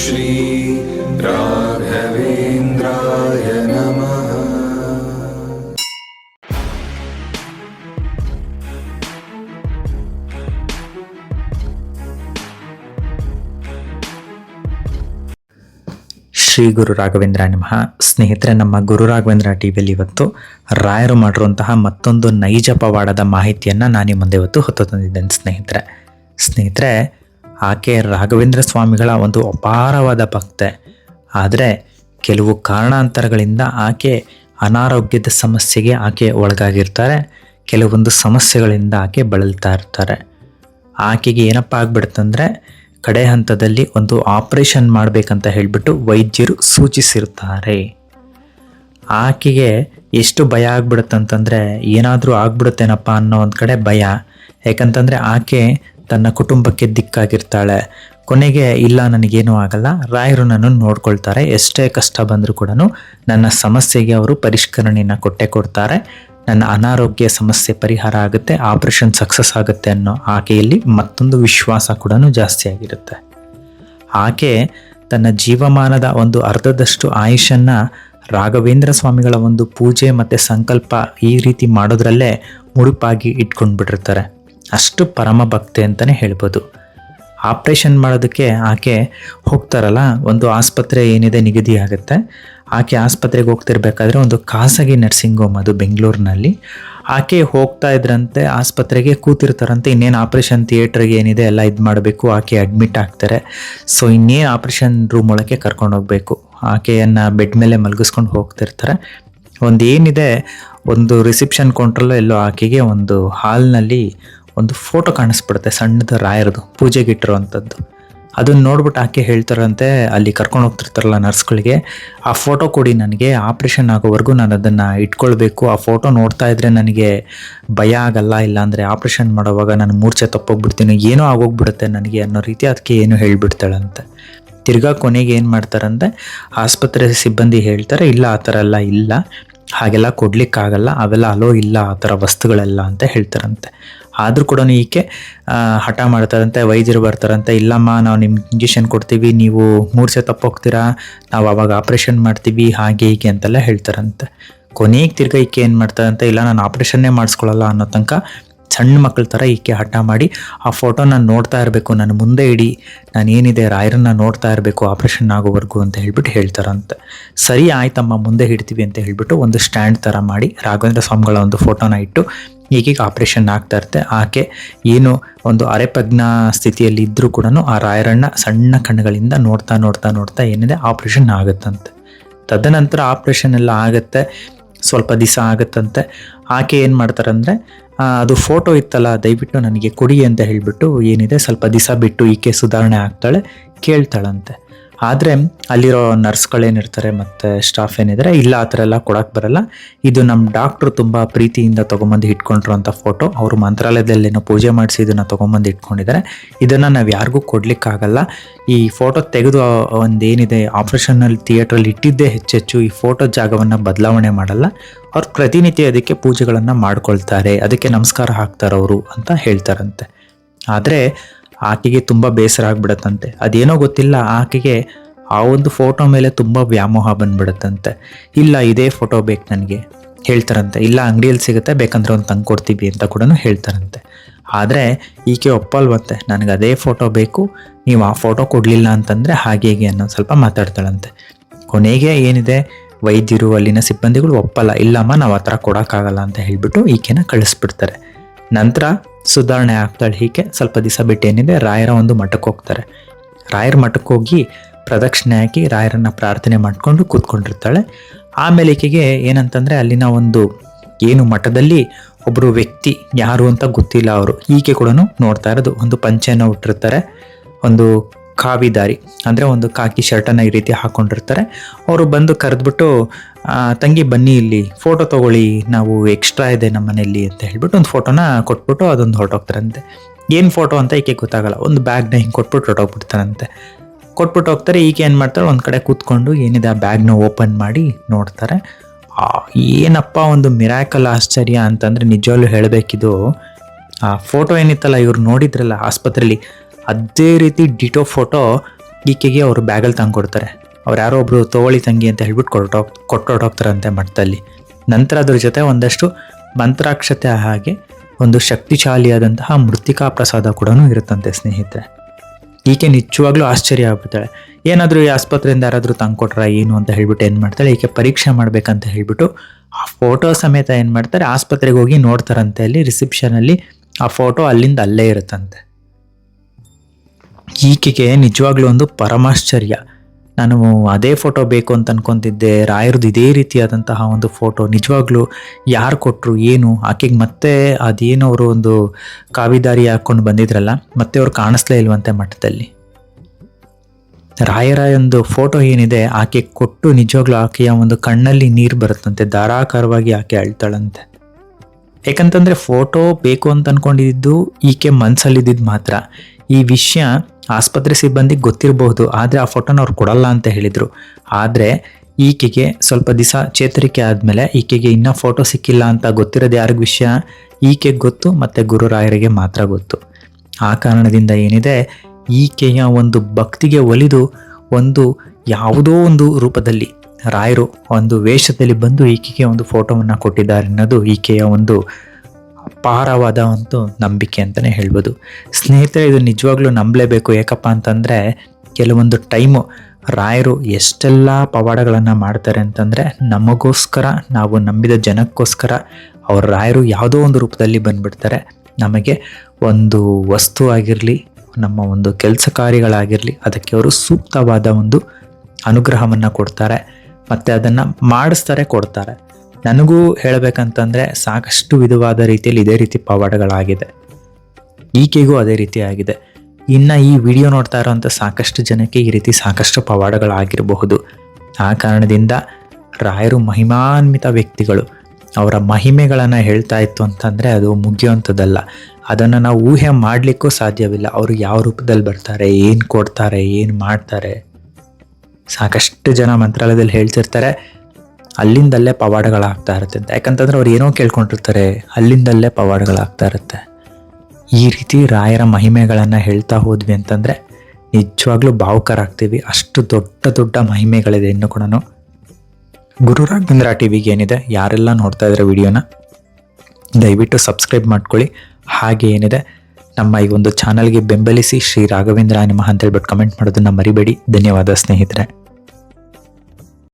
श्री राघवेन्द्राय नमः ಶ್ರೀ ಗುರು ರಾಘವೇಂದ್ರ ನಮಃ ಸ್ನೇಹಿತರೆ ನಮ್ಮ ಗುರು ರಾಘವೇಂದ್ರ ಟಿವಿಯಲ್ಲಿ ಇವತ್ತು ರಾಯರು ಮಾಡಿರುವಂತಹ ಮತ್ತೊಂದು ನೈಜ ಪವಾಡದ ಮಾಹಿತಿಯನ್ನು ನಾನು ನಿಮ್ಮ ಮುಂದೆ ಇವತ್ತು ಹೊತ್ತು ತಂದಿದ್ದೇನೆ ಸ್ನೇಹಿತರೆ ಸ್ನೇಹಿತರೆ ಆಕೆ ರಾಘವೇಂದ್ರ ಸ್ವಾಮಿಗಳ ಒಂದು ಅಪಾರವಾದ ಭಕ್ತೆ. ಆದರೆ ಕೆಲವು ಕಾರಣಾಂತರಗಳಿಂದ ಆಕೆ ಅನಾರೋಗ್ಯದ ಸಮಸ್ಯೆಗೆ ಆಕೆ ಒಳಗಾಗಿರ್ತಾರೆ. ಕೆಲವೊಂದು ಸಮಸ್ಯೆಗಳಿಂದ ಆಕೆ ಬಳಲ್ತಾ ಇರ್ತಾರೆ. ಆಕೆಗೆ ಏನಪ್ಪ ಆಗ್ಬಿಡುತ್ತಂದ್ರೆ, ಕಡೆ ಹಂತದಲ್ಲಿ ಒಂದು ಆಪರೇಷನ್ ಮಾಡಬೇಕಂತ ಹೇಳಿಬಿಟ್ಟು ವೈದ್ಯರು ಸೂಚಿಸಿರ್ತಾರೆ. ಆಕೆಗೆ ಎಷ್ಟು ಭಯ ಆಗ್ಬಿಡುತ್ತಂತಂದರೆ, ಏನಾದರೂ ಆಗ್ಬಿಡುತ್ತೇನಪ್ಪ ಅನ್ನೋ ಒಂದು ಕಡೆ ಭಯ. ಯಾಕಂತಂದರೆ ಆಕೆ ತನ್ನ ಕುಟುಂಬಕ್ಕೆ ದಿಕ್ಕಾಗಿರ್ತಾಳೆ. ಕೊನೆಗೆ ಇಲ್ಲ, ನನಗೇನೂ ಆಗಲ್ಲ. ರಾಯರು ನನ್ನನ್ನು ನೋಡ್ಕೊಳ್ತಾರೆ. ಎಷ್ಟೇ ಕಷ್ಟ ಬಂದರೂ ಕೂಡ ನನ್ನ ಸಮಸ್ಯೆಗೆ ಅವರು ಪರಿಷ್ಕರಣೆಯನ್ನು ಕೊಟ್ಟೆ ಕೊಡ್ತಾರೆ. ನನ್ನ ಅನಾರೋಗ್ಯ ಸಮಸ್ಯೆ ಪರಿಹಾರ ಆಗುತ್ತೆ, ಆಪರೇಷನ್ ಸಕ್ಸಸ್ ಆಗುತ್ತೆ ಅನ್ನೋ ಆಕೆಯಲ್ಲಿ ಮತ್ತೊಂದು ವಿಶ್ವಾಸ ಕೂಡ ಜಾಸ್ತಿ ಆಗಿರುತ್ತೆ. ಆಕೆ ತನ್ನ ಜೀವಮಾನದ ಒಂದು ಅರ್ಧದಷ್ಟು ಆಯುಷನ್ನು ರಾಘವೇಂದ್ರ ಸ್ವಾಮಿಗಳ ಒಂದು ಪೂಜೆ ಮತ್ತು ಸಂಕಲ್ಪ ಈ ರೀತಿ ಮಾಡೋದ್ರಲ್ಲೇ ಮುಡುಪಾಗಿ ಇಟ್ಕೊಂಡು ಬಿಟ್ಟಿರ್ತಾರೆ ಅಷ್ಟು ಪರಮ ಭಕ್ತೆ ಅಂತಲೇ ಹೇಳ್ಬೋದು. ಆಪ್ರೇಷನ್ ಮಾಡೋದಕ್ಕೆ ಆಕೆ ಹೋಗ್ತಾರಲ್ಲ, ಒಂದು ಆಸ್ಪತ್ರೆ ಏನಿದೆ ನಿಗದಿ ಆಗುತ್ತೆ. ಆಕೆ ಆಸ್ಪತ್ರೆಗೆ ಹೋಗ್ತಿರ್ಬೇಕಾದ್ರೆ ಒಂದು ಖಾಸಗಿ ನರ್ಸಿಂಗ್ ಹೋಮ್ ಅದು ಬೆಂಗಳೂರಿನಲ್ಲಿ. ಆಕೆ ಹೋಗ್ತಾ ಇದ್ರಂತೆ, ಆಸ್ಪತ್ರೆಗೆ ಕೂತಿರ್ತಾರಂತೆ, ಇನ್ನೇನು ಆಪ್ರೇಷನ್ ಥಿಯೇಟ್ರಿಗೆ ಏನಿದೆ ಎಲ್ಲ ಇದು ಮಾಡಬೇಕು, ಆಕೆ ಅಡ್ಮಿಟ್ ಆಗ್ತಾರೆ. ಸೊ ಇನ್ನೇ ಆಪ್ರೇಷನ್ ರೂಮ್ ಒಳಗೆ ಕರ್ಕೊಂಡು ಹೋಗಬೇಕು. ಆಕೆಯನ್ನು ಬೆಡ್ ಮೇಲೆ ಮಲಗಿಸ್ಕೊಂಡು ಹೋಗ್ತಿರ್ತಾರೆ. ಒಂದು ಏನಿದೆ ಒಂದು ರಿಸೆಪ್ಷನ್ ಕೌಂಟ್ರಲ್ಲೋ ಎಲ್ಲೋ ಆಕೆಗೆ ಒಂದು ಹಾಲ್ನಲ್ಲಿ ಒಂದು ಫೋಟೋ ಕಾಣಿಸ್ಬಿಡುತ್ತೆ, ಸಣ್ಣದು ರಾಯರದು, ಪೂಜೆಗೆ ಇಟ್ಟಿರುವಂಥದ್ದು. ಅದನ್ನ ನೋಡ್ಬಿಟ್ಟು ಆಕೆ ಹೇಳ್ತಾರಂತೆ, ಅಲ್ಲಿ ಕರ್ಕೊಂಡು ಹೋಗ್ತಿರ್ತಾರಲ್ಲ ನರ್ಸ್ಗಳಿಗೆ, ಆ ಫೋಟೋ ಕೊಡಿ ನನಗೆ, ಆಪ್ರೇಷನ್ ಆಗೋವರೆಗೂ ನಾನು ಅದನ್ನು ಇಟ್ಕೊಳ್ಬೇಕು. ಆ ಫೋಟೋ ನೋಡ್ತಾ ಇದ್ರೆ ನನಗೆ ಭಯ ಆಗಲ್ಲ, ಇಲ್ಲಾಂದರೆ ಆಪ್ರೇಷನ್ ಮಾಡೋವಾಗ ನಾನು ಮೂರ್ಛೆ ತಪ್ಪೋಗ್ಬಿಡ್ತೀನಿ, ಏನೋ ಆಗೋಗ್ಬಿಡುತ್ತೆ ನನಗೆ ಅನ್ನೋ ರೀತಿ ಅದಕ್ಕೆ ಏನು ಹೇಳಿಬಿಡ್ತಾಳಂತೆ. ತಿರ್ಗಾ ಕೊನೆಗೆ ಏನು ಮಾಡ್ತಾರಂತೆ, ಆಸ್ಪತ್ರೆ ಸಿಬ್ಬಂದಿ ಹೇಳ್ತಾರೆ, ಇಲ್ಲ, ಆ ಥರ ಎಲ್ಲ ಇಲ್ಲ, ಹಾಗೆಲ್ಲ ಕೊಡ್ಲಿಕ್ಕಾಗಲ್ಲ, ಅವೆಲ್ಲ ಅಲೋ ಇಲ್ಲ, ಆ ಥರ ವಸ್ತುಗಳೆಲ್ಲ ಅಂತ ಹೇಳ್ತಾರಂತೆ. ಆದರೂ ಕೂಡ ಈಕೆ ಹಠ ಮಾಡ್ತಾರಂತೆ, ವೈದ್ಯರು ಬರ್ತಾರಂತೆ, ಇಲ್ಲಮ್ಮ, ನಾವು ನಿಮ್ಗೆ ಇಂಜೆಕ್ಷನ್ ಕೊಡ್ತೀವಿ, ನೀವು ಮೂರ್ಸೆ ತಪ್ಪೋಗ್ತೀರಾ, ನಾವು ಅವಾಗ ಆಪ್ರೇಷನ್ ಮಾಡ್ತೀವಿ, ಹಾಗೆ ಹೀಗೆ ಅಂತೆಲ್ಲ ಹೇಳ್ತಾರಂತೆ. ಕೊನೆಗೆ ತಿರ್ಗ ಈಕೆ ಏನು ಮಾಡ್ತಾರಂತೆ, ಇಲ್ಲ ನಾನು ಆಪ್ರೇಷನ್ನೇ ಮಾಡಿಸ್ಕೊಳ್ಳಲ್ಲ ಅನ್ನೋ ತನಕ ಸಣ್ಣ ಮಕ್ಕಳ ಥರ ಈಕೆ ಹಠ ಮಾಡಿ, ಆ ಫೋಟೋ ನಾನು ನೋಡ್ತಾ ಇರಬೇಕು ನನ್ನ ಮುಂದೆ ಇಡಿ, ನಾನು ಏನಿದೆ, ರಾಯರನ್ನ ನೋಡ್ತಾ ಇರಬೇಕು, ಆಪ್ರೇಷನ್ ಆಗೋವರೆಗೂ ಅಂತ ಹೇಳ್ಬಿಟ್ಟು ಹೇಳ್ತಾರಂತೆ. ಸರಿ, ಆಯ್ತಮ್ಮ, ಮುಂದೆ ಹಿಡ್ತೀವಿ ಅಂತ ಹೇಳ್ಬಿಟ್ಟು ಒಂದು ಸ್ಟ್ಯಾಂಡ್ ಥರ ಮಾಡಿ ರಾಘವೇಂದ್ರ ಸ್ವಾಮಿಗಳ ಒಂದು ಫೋಟೋನ ಇಟ್ಟು ಈಗೀಗ ಆಪ್ರೇಷನ್ ಆಗ್ತಾ ಇರುತ್ತೆ. ಆಕೆ ಏನು ಒಂದು ಅರೆಪಗ್ನ ಸ್ಥಿತಿಯಲ್ಲಿ ಇದ್ದರೂ ಕೂಡ ಆ ರಾಯರಣ್ಣ ಸಣ್ಣ ಕಣ್ಣುಗಳಿಂದ ನೋಡ್ತಾ ನೋಡ್ತಾ ನೋಡ್ತಾ ಏನಿದೆ ಆಪ್ರೇಷನ್ ಆಗುತ್ತಂತೆ. ತದನಂತರ ಆಪ್ರೇಷನ್ ಎಲ್ಲ ಆಗುತ್ತೆ, ಸ್ವಲ್ಪ ದಿವಸ ಆಗುತ್ತಂತೆ. ಆಕೆ ಏನು ಮಾಡ್ತಾರಂದ್ರೆ ಅದು ಫೋಟೋ ಇತ್ತಲ್ಲ, ದಯವಿಟ್ಟು ನನಗೆ ಕೊಡಿ ಅಂತ ಹೇಳಿಬಿಟ್ಟು ಏನಿದೆ, ಸ್ವಲ್ಪ ದಿವಸ ಬಿಟ್ಟು ಈಕೆ ಸುಧಾರಣೆ ಆಗ್ತಾಳೆ, ಕೇಳ್ತಾಳಂತೆ. ಆದರೆ ಅಲ್ಲಿರೋ ನರ್ಸ್ಗಳೇನಿರ್ತಾರೆ ಮತ್ತು ಸ್ಟಾಫ್ ಏನಿದ್ದಾರೆ ಇಲ್ಲ ಆ ಥರ ಎಲ್ಲ ಕೊಡಕ್ಕೆ ಬರಲ್ಲ. ಇದು ನಮ್ಮ ಡಾಕ್ಟ್ರು ತುಂಬ ಪ್ರೀತಿಯಿಂದ ತೊಗೊಂಬಂದು ಇಟ್ಕೊಂಡಿರುವಂಥ ಫೋಟೋ ಅವರು ಮಂತ್ರಾಲಯದಲ್ಲೇನೋ ಪೂಜೆ ಮಾಡಿಸಿ ಇದನ್ನು ತೊಗೊಂಬಂದು ಇಟ್ಕೊಂಡಿದ್ದಾರೆ ಇದನ್ನು ನಾವು ಯಾರಿಗೂ ಕೊಡಲಿಕ್ಕಾಗಲ್ಲ. ಈ ಫೋಟೋ ತೆಗೆದು ಒಂದೇನಿದೆ ಆಪ್ರೇಷನಲ್ಲಿ ಥಿಯೇಟ್ರಲ್ಲಿ ಇಟ್ಟಿದ್ದೇ ಹೆಚ್ಚೆಚ್ಚು ಈ ಫೋಟೋ ಜಾಗವನ್ನು ಬದಲಾವಣೆ ಮಾಡಲ್ಲ. ಅವ್ರು ಪ್ರತಿನಿತ್ಯ ಅದಕ್ಕೆ ಪೂಜೆಗಳನ್ನು ಮಾಡ್ಕೊಳ್ತಾರೆ, ಅದಕ್ಕೆ ನಮಸ್ಕಾರ ಹಾಕ್ತಾರೆ ಅವರು ಅಂತ ಹೇಳ್ತಾರಂತೆ. ಆದರೆ ಆಕೆಗೆ ತುಂಬ ಬೇಸರ ಆಗ್ಬಿಡತ್ತಂತೆ. ಅದೇನೋ ಗೊತ್ತಿಲ್ಲ, ಆಕೆಗೆ ಆ ಒಂದು ಫೋಟೋ ಮೇಲೆ ತುಂಬ ವ್ಯಾಮೋಹ ಬಂದ್ಬಿಡತ್ತಂತೆ. ಇಲ್ಲ, ಇದೇ ಫೋಟೋ ಬೇಕು ನನಗೆ, ಹೇಳ್ತಾರಂತೆ. ಇಲ್ಲ, ಅಂಗಡಿಯಲ್ಲಿ ಸಿಗುತ್ತೆ, ಬೇಕಂದ್ರೆ ಒಂದು ತಂಗ್ ಕೊಡ್ತೀವಿ ಅಂತ ಕೂಡ ಹೇಳ್ತಾರಂತೆ. ಆದರೆ, ಈಕೆ ಒಪ್ಪಲ್ವಂತೆ, ನನಗೆ ಅದೇ ಫೋಟೋ ಬೇಕು, ನೀವು ಆ ಫೋಟೋ ಕೊಡಲಿಲ್ಲ ಅಂತಂದರೆ ಹಾಗೆ ಹೀಗೆ ಅನ್ನೋ ಸ್ವಲ್ಪ ಮಾತಾಡ್ತಾಳಂತೆ. ಕೊನೆಗೆ ಏನಿದೆ, ವೈದ್ಯರು, ಅಲ್ಲಿನ ಸಿಬ್ಬಂದಿಗಳು ಒಪ್ಪಲ್ಲ, ಇಲ್ಲಮ್ಮ, ನಾವು ಆ ಥರ ಕೊಡೋಕ್ಕಾಗಲ್ಲ ಅಂತ ಹೇಳಿಬಿಟ್ಟು ಈಕೆನ ಕಳಿಸ್ಬಿಡ್ತಾರೆ. ನಂತರ ಸುಧಾರಣೆ ಆಗ್ತಾಳೆ ಹೀಗೆ. ಸ್ವಲ್ಪ ದಿವಸ ಬಿಟ್ಟು ಏನಿದೆ, ರಾಯರ ಒಂದು ಮಠಕ್ಕೆ ಹೋಗ್ತಾರೆ. ರಾಯರ ಮಠಕ್ಕೆ ಹೋಗಿ ಪ್ರದಕ್ಷಿಣೆ ಹಾಕಿ ರಾಯರನ್ನ ಪ್ರಾರ್ಥನೆ ಮಾಡಿಕೊಂಡು ಕೂತ್ಕೊಂಡಿರ್ತಾಳೆ. ಆಮೇಲೆ ಈಕೆಗೆ ಏನಂತಂದರೆ ಅಲ್ಲಿನ ಒಂದು ಏನು ಮಠದಲ್ಲಿ ಒಬ್ಬರು ವ್ಯಕ್ತಿ ಯಾರು ಅಂತ ಗೊತ್ತಿಲ್ಲ ಅವರು. ಈಕೆ ಕೂಡ ನೋಡ್ತಾ ಇರೋದು, ಒಂದು ಪಂಚೆಯನ್ನು ಉಟ್ಟಿರ್ತಾರೆ. ಒಂದು ಕಾವಿದಾರಿ ಅಂದರೆ ಒಂದು ಕಾಕಿ ಶರ್ಟನ್ನು ಈ ರೀತಿ ಹಾಕ್ಕೊಂಡಿರ್ತಾರೆ ಅವರು ಬಂದು ಕರೆದ್ಬಿಟ್ಟು ತಂಗಿ ಬನ್ನಿ ಇಲ್ಲಿ ಫೋಟೋ ತಗೊಳ್ಳಿ, ನಾವು ಎಕ್ಸ್ಟ್ರಾ ಇದೆ ನಮ್ಮ ಮನೆಯಲ್ಲಿ ಅಂತ ಹೇಳ್ಬಿಟ್ಟು ಒಂದು ಫೋಟೋನ ಕೊಟ್ಬಿಟ್ಟು ಅದೊಂದು ಹೊರಟೋಗ್ತಾರಂತೆ. ಏನು ಫೋಟೋ ಅಂತ ಈಕೆ ಗೊತ್ತಾಗಲ್ಲ, ಒಂದು ಬ್ಯಾಗ್ನ ಹಿಂಗೆ ಕೊಟ್ಬಿಟ್ಟು ಹೊರಟೋಗ್ಬಿಡ್ತಾರಂತೆ. ಕೊಟ್ಬಿಟ್ಟು ಹೋಗ್ತಾರೆ, ಈಕೆ ಏನು ಮಾಡ್ತಾರೆ ಒಂದು ಕಡೆ ಕೂತ್ಕೊಂಡು ಏನಿದೆ ಆ ಬ್ಯಾಗ್ನ ಓಪನ್ ಮಾಡಿ ನೋಡ್ತಾರೆ. ಏನಪ್ಪ ಒಂದು ಮಿರಾಕಲ್ ಆಶ್ಚರ್ಯ ಅಂತಂದರೆ ನಿಜವಾಗ್ಲೂ ಹೇಳಬೇಕಿದು. ಆ ಫೋಟೋ ಏನಿತ್ತಲ್ಲ, ಇವ್ರು ನೋಡಿದ್ರಲ್ಲ ಆಸ್ಪತ್ರೆಯಲ್ಲಿ ಅದೇ ರೀತಿ ಡಿಟೋ ಫೋಟೋ ಈಕೆಗೆ ಅವರು ಬ್ಯಾಗಲ್ಲಿ ತಂದು ಕೊಡ್ತಾರೆ ಅವ್ರು ಯಾರೋ ಒಬ್ರು ತೋಳಿ ತಂಗಿ ಅಂತ ಹೇಳ್ಬಿಟ್ಟು ಕೊಟ್ಟೋಗಿ ಕೊಟ್ಟು ಹೊಟ್ಟೋಗ್ತಾರಂತೆ ಮಠದಲ್ಲಿ. ನಂತರ ಅದ್ರ ಜೊತೆ ಒಂದಷ್ಟು ಮಂತ್ರಾಕ್ಷತೆ ಹಾಗೆ ಒಂದು ಶಕ್ತಿಶಾಲಿಯಾದಂತಹ ಮೃತ್ತಿಕಾ ಪ್ರಸಾದ ಕೂಡ ಇರುತ್ತಂತೆ ಸ್ನೇಹಿತರೆ. ಈಕೆ ನಿಜವಾಗ್ಲೂ ಆಶ್ಚರ್ಯ ಆಗ್ಬಿಡ್ತಾಳೆ ಏನಾದರೂ ಈ ಆಸ್ಪತ್ರೆಯಿಂದ ಯಾರಾದರೂ ತಂದ್ಕೊಟ್ರ ಏನು ಅಂತ ಹೇಳ್ಬಿಟ್ಟು ಏನು ಮಾಡ್ತಾಳೆ? ಈಕೆ ಪರೀಕ್ಷೆ ಮಾಡಬೇಕಂತ ಹೇಳ್ಬಿಟ್ಟು ಆ ಫೋಟೋ ಸಮೇತ ಏನು ಮಾಡ್ತಾರೆ? ಆಸ್ಪತ್ರೆಗೆ ಹೋಗಿ ನೋಡ್ತಾರಂತೆ ಅಲ್ಲಿ ರಿಸೆಪ್ಷನಲ್ಲಿ ಆ ಫೋಟೋ ಅಲ್ಲಿಂದ ಅಲ್ಲೇ ಇರುತ್ತಂತೆ. ಈಕೆಗೆ ನಿಜವಾಗ್ಲೂ ಒಂದು ಪರಮಾಶ್ಚರ್ಯ. ನಾನು ಅದೇ ಫೋಟೋ ಬೇಕು ಅಂತ ಅನ್ಕೊಂತಿದ್ದೆ. ರಾಯರದು ಇದೇ ರೀತಿಯಾದಂತಹ ಒಂದು ಫೋಟೋ. ನಿಜವಾಗ್ಲೂ ಯಾರು ಕೊಟ್ಟರು ಏನು? ಆಕೆಗೆ ಮತ್ತೆ ಅದೇನೋ ಅವರು ಒಂದು ಕಾವಿದಾರಿ ಹಾಕ್ಕೊಂಡು ಬಂದಿದ್ರಲ್ಲ, ಮತ್ತೆ ಅವ್ರು ಕಾಣಿಸ್ಲೇ ಇಲ್ವಂತೆ ಮಠದಲ್ಲಿ. ರಾಯರ ಒಂದು ಫೋಟೋ ಏನಿದೆ, ಆಕೆ ಕೊಟ್ಟು ನಿಜವಾಗ್ಲೂ ಆಕೆಯ ಒಂದು ಕಣ್ಣಲ್ಲಿ ನೀರು ಬರುತ್ತಂತೆ. ಧಾರಾಕಾರವಾಗಿ ಆಕೆ ಅಳ್ತಾಳಂತೆ. ಯಾಕಂತಂದರೆ ಫೋಟೋ ಬೇಕು ಅಂತ ಅಂದ್ಕೊಂಡಿದ್ದು ಈಕೆ ಮನಸ್ಸಲ್ಲಿದ್ದಿದ್ದು ಮಾತ್ರ. ಈ ವಿಷಯ ಆಸ್ಪತ್ರೆ ಸಿಬ್ಬಂದಿಗೆ ಗೊತ್ತಿರಬಹುದು, ಆದರೆ ಆ ಫೋಟೋನ ಅವ್ರು ಕೊಡಲ್ಲ ಅಂತ ಹೇಳಿದರು. ಆದರೆ ಈಕೆಗೆ ಸ್ವಲ್ಪ ದಿವಸ ಚೇತರಿಕೆ ಆದಮೇಲೆ ಈಕೆಗೆ ಇನ್ನೂ ಫೋಟೋ ಸಿಕ್ಕಿಲ್ಲ ಅಂತ ಗೊತ್ತಿರೋದು ಯಾರಿಗೂ ವಿಷಯ? ಈಕೆಗೆ ಗೊತ್ತು ಮತ್ತು ಗುರುರಾಯರಿಗೆ ಮಾತ್ರ ಗೊತ್ತು. ಆ ಕಾರಣದಿಂದ ಏನಿದೆ, ಈಕೆಯ ಒಂದು ಭಕ್ತಿಗೆ ಒಲಿದು ಒಂದು ಯಾವುದೋ ಒಂದು ರೂಪದಲ್ಲಿ ರಾಯರು ಒಂದು ವೇಷದಲ್ಲಿ ಬಂದು ಈಕೆಗೆ ಒಂದು ಫೋಟೋವನ್ನು ಕೊಟ್ಟಿದ್ದಾರೆ ಅನ್ನೋದು ಈಕೆಯ ಒಂದು ಅಪಾರವಾದ ಒಂದು ನಂಬಿಕೆ ಅಂತಲೇ ಹೇಳ್ಬೋದು. ಸ್ನೇಹಿತರೆ, ಇದು ನಿಜವಾಗ್ಲೂ ನಂಬಲೇಬೇಕು. ಯಾಕಪ್ಪ ಅಂತಂದರೆ, ಕೆಲವೊಂದು ಟೈಮು ರಾಯರು ಎಷ್ಟೆಲ್ಲ ಪವಾಡಗಳನ್ನು ಮಾಡ್ತಾರೆ ಅಂತಂದರೆ, ನಮಗೋಸ್ಕರ, ನಾವು ನಂಬಿದ ಜನಕ್ಕೋಸ್ಕರ ಅವ್ರ ರಾಯರು ಯಾವುದೋ ಒಂದು ರೂಪದಲ್ಲಿ ಬಂದುಬಿಡ್ತಾರೆ. ನಮಗೆ ಒಂದು ವಸ್ತು ಆಗಿರಲಿ, ನಮ್ಮ ಒಂದು ಕೆಲಸ ಕಾರ್ಯಗಳಾಗಿರಲಿ, ಅದಕ್ಕೆ ಅವರು ಸೂಕ್ತವಾದ ಒಂದು ಅನುಗ್ರಹವನ್ನು ಕೊಡ್ತಾರೆ. ಮತ್ತು ಅದನ್ನು ಮಾಡಿಸ್ತಾರೆ, ಕೊಡ್ತಾರೆ. ನನಗೂ ಹೇಳಬೇಕಂತಂದರೆ ಸಾಕಷ್ಟು ವಿಧವಾದ ರೀತಿಯಲ್ಲಿ ಇದೇ ರೀತಿ ಪವಾಡಗಳಾಗಿದೆ. ಈಕೆಗೂ ಅದೇ ರೀತಿ ಆಗಿದೆ. ಇನ್ನು ಈ ವಿಡಿಯೋ ನೋಡ್ತಾ ಇರೋಂಥ ಸಾಕಷ್ಟು ಜನಕ್ಕೆ ಈ ರೀತಿ ಸಾಕಷ್ಟು ಪವಾಡಗಳಾಗಿರಬಹುದು. ಆ ಕಾರಣದಿಂದ ರಾಯರು ಮಹಿಮಾನ್ವಿತ ವ್ಯಕ್ತಿಗಳು. ಅವರ ಮಹಿಮೆಗಳನ್ನು ಹೇಳ್ತಾ ಇತ್ತು ಅಂತಂದರೆ ಅದು ಮುಗಿಯುವಂಥದ್ದಲ್ಲ. ಅದನ್ನು ನಾವು ಊಹೆ ಮಾಡಲಿಕ್ಕೂ ಸಾಧ್ಯವಿಲ್ಲ. ಅವರು ಯಾವ ರೂಪದಲ್ಲಿ ಬರ್ತಾರೆ, ಏನು ಕೊಡ್ತಾರೆ, ಏನು ಮಾಡ್ತಾರೆ. ಸಾಕಷ್ಟು ಜನ ಮಂತ್ರಾಲಯದಲ್ಲಿ ಹೇಳ್ತಿರ್ತಾರೆ ಅಲ್ಲಿಂದಲ್ಲೇ ಪವಾಡಗಳಾಗ್ತಾ ಇರುತ್ತೆ ಅಂತ. ಯಾಕಂತಂದ್ರೆ ಅವ್ರು ಏನೋ ಕೇಳ್ಕೊಂಡಿರ್ತಾರೆ, ಅಲ್ಲಿಂದಲ್ಲೇ ಪವಾಡಗಳಾಗ್ತಾ ಇರುತ್ತೆ. ಈ ರೀತಿ ರಾಯರ ಮಹಿಮೆಗಳನ್ನು ಹೇಳ್ತಾ ಹೋದ್ವಿ ಅಂತಂದರೆ ನಿಜವಾಗ್ಲೂ ಭಾವುಕರಾಗ್ತೀವಿ ಅಷ್ಟು ದೊಡ್ಡ ದೊಡ್ಡ ಮಹಿಮೆಗಳಿದೆ ಇನ್ನು ಕೂಡ ಗುರು ರಾಘವೇಂದ್ರ ಟಿ ವಿಗೆ ಏನಿದೆ, ಯಾರೆಲ್ಲ ನೋಡ್ತಾ ಇದ್ದಾರೆ ವಿಡಿಯೋನ, ದಯವಿಟ್ಟು ಸಬ್ಸ್ಕ್ರೈಬ್ ಮಾಡ್ಕೊಳ್ಳಿ. ಹಾಗೆ ಏನಿದೆ, ನಮ್ಮ ಈ ಒಂದು ಚಾನಲ್ಗೆ ಬೆಂಬಲಿಸಿ ಶ್ರೀ ರಾಘವೇಂದ್ರ ಅಂತ ಹೇಳ್ಬಿಟ್ಟು ಕಮೆಂಟ್ ಮಾಡೋದನ್ನ ಮರಿಬೇಡಿ. ಧನ್ಯವಾದ ಸ್ನೇಹಿತರೆ.